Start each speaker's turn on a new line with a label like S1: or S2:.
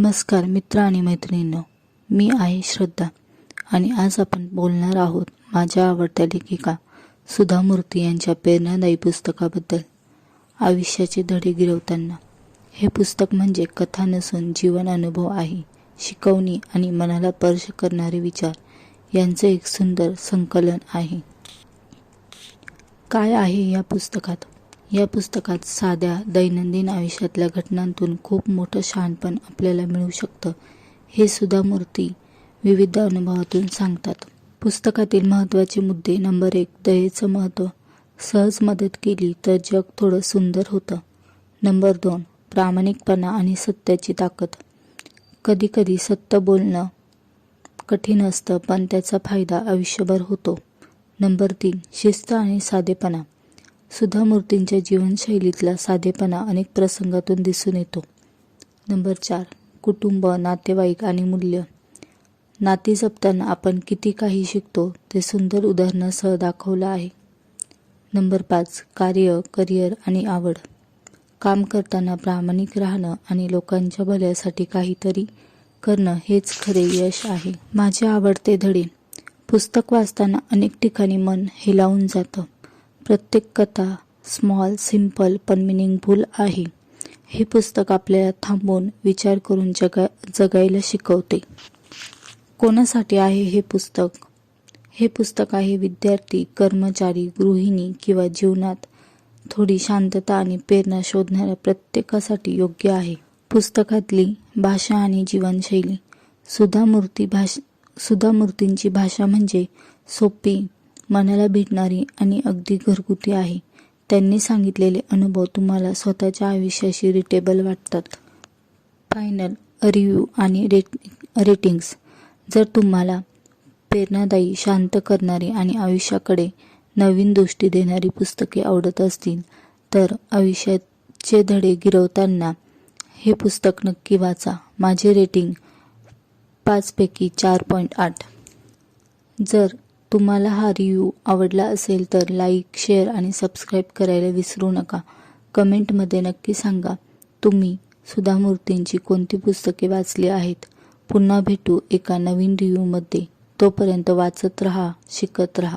S1: नमस्कार मित्र आणि मैत्रिणींनो मी आहे श्रद्धा आणि आज आपण बोलणार आहोत माझ्या आवडत्या लेखिका सुधा मूर्ती यांच्या प्रेरणादायी पुस्तकाबद्दल आयुष्याचे धडे गिरवताना. हे पुस्तक म्हणजे कथा नसून जीवन अनुभव आहे शिकवणी आणि मनाला स्पर्श करणारे विचार यांचे एक सुंदर संकलन आहे. काय आहे या पुस्तकात? या पुस्तकात साध्या दैनंदिन आयुष्यातल्या घटनांतून खूप मोठं शहाणपण आपल्याला मिळू शकतं हे सुद्धा मूर्ती विविध अनुभवातून सांगतात. पुस्तकातील महत्त्वाचे मुद्दे नंबर एक दयेचं महत्त्व. सहज मदत केली तर जग थोडं सुंदर होतं. नंबर दोन प्रामाणिकपणा आणि सत्याची ताकद. कधीकधी सत्य बोलणं कठीण असतं पण त्याचा फायदा आयुष्यभर होतो. नंबर तीन शिस्त आणि साधेपणा. सुधा मूर्तींच्या जीवनशैलीतला साधेपणा अनेक प्रसंगातून दिसून येतो. नंबर चार कुटुंब नातेवाईक आणि मूल्य. नाती जपताना आपण किती काही शिकतो ते सुंदर उदाहरणासह दाखवलं आहे. नंबर पाच कार्य करिअर आणि आवड. काम करताना प्रामाणिक राहणं आणि लोकांच्या भल्यासाठी काहीतरी करणं हेच खरे यश आहे. माझे आवडते धडे. पुस्तक वाचताना अनेक ठिकाणी मन हेलावून जातं. प्रत्येक कथा स्मॉल सिंपल पण मिनिंगफुल आहे. हे पुस्तक आपल्याला थांबून विचार करून जगा जगायला शिकवते. कोणासाठी आहे हे पुस्तक? हे पुस्तक आहे विद्यार्थी कर्मचारी गृहिणी किंवा जीवनात थोडी शांतता आणि प्रेरणा शोधणाऱ्या प्रत्येकासाठी योग्य आहे. पुस्तकातली भाषा आणि जीवनशैली. सुधा मूर्ती भाष सुधा मूर्तींची भाषा म्हणजे सोपी मनाला भेटणारी आणि अगदी घरगुती आहे. त्यांनी सांगितलेले अनुभव तुम्हाला स्वतःच्या आयुष्याशी रिटेबल वाटतात. फायनल रिव्ह्यू आणि रेट रेटिंग्स जर तुम्हाला प्रेरणादायी शांत करणारी आणि आयुष्याकडे नवीन दृष्टी देणारी पुस्तके आवडत असतील तर आयुष्याचे धडे गिरवताना हे पुस्तक नक्की वाचा. माझे रेटिंग पाचपैकी चार पॉईंट आठ. जर तुम्हाला हा रिव्ह्यू आवडला असेल तर लाईक शेअर आणि सबस्क्राईब करायला विसरू नका. कमेंटमध्ये नक्की सांगा तुम्ही सुधा मूर्तींची कोणती पुस्तके वाचली आहेत? पुन्हा भेटू एका नवीन रिव्ह्यूमध्ये तोपर्यंत वाचत रहा शिकत रहा.